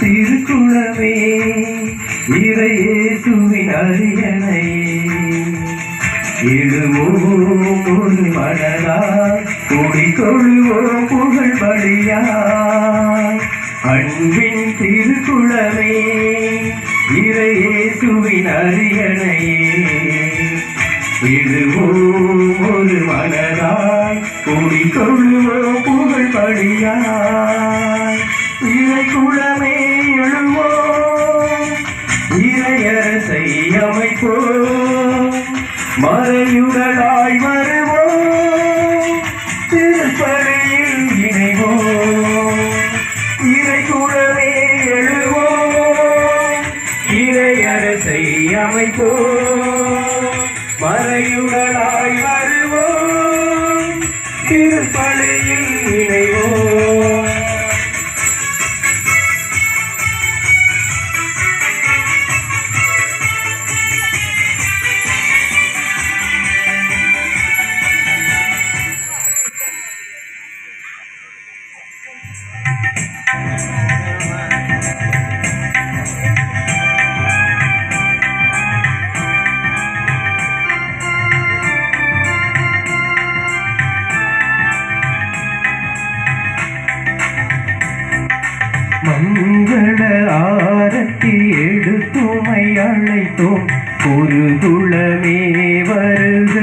திருக்குளமே இறையேசுவின் அரியணையே. எழுவோம் ஒரு மனதா கூடிக்கொள்வோம் புகழ் பலியா அன்பின் திருக்குளமே இறையேசுவின் அரியணையே. எழுவோம் ஒரு மனதாய் கூடிக்கொள்வோம் புகழ் படியாய் இறை குளமே எழுவோம். இறையரசை அமைப்போம் மறையுடலாய் வருவோம். திருப்பறையில் இணைவோம். இறை குளமே எழுவோம். இறையரசை அமைப்போம் மறையுடலாய் வருவோம். திருப்பலையில் இணைவோம். மங்கள ஆரத்தி எடுத்துமை அழைத்தோம். ஒரு குளமே வருக.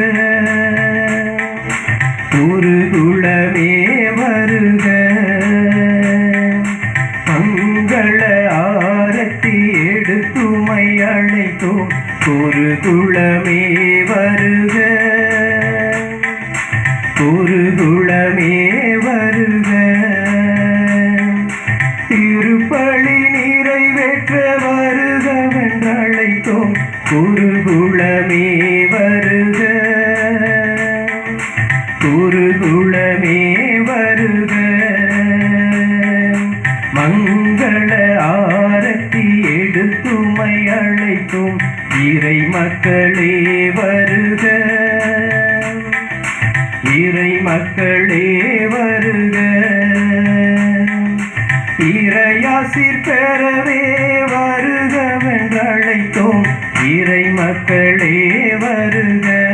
ஒரு குளமே வருக. மங்கள ஆரத்தி எடுத்துமை அழைத்தோம். ஒரு குளமே குருகுலமே வருக. குருகுலமே வருக. மங்கள ஆரத்தி எடுத்துமை அழைக்கும் இறை மக்களே வருக. இறை மக்களே வருக. இறையாசிர் பெறவே வருகவென்றழைத்தோம் இறை மக்களே வருக.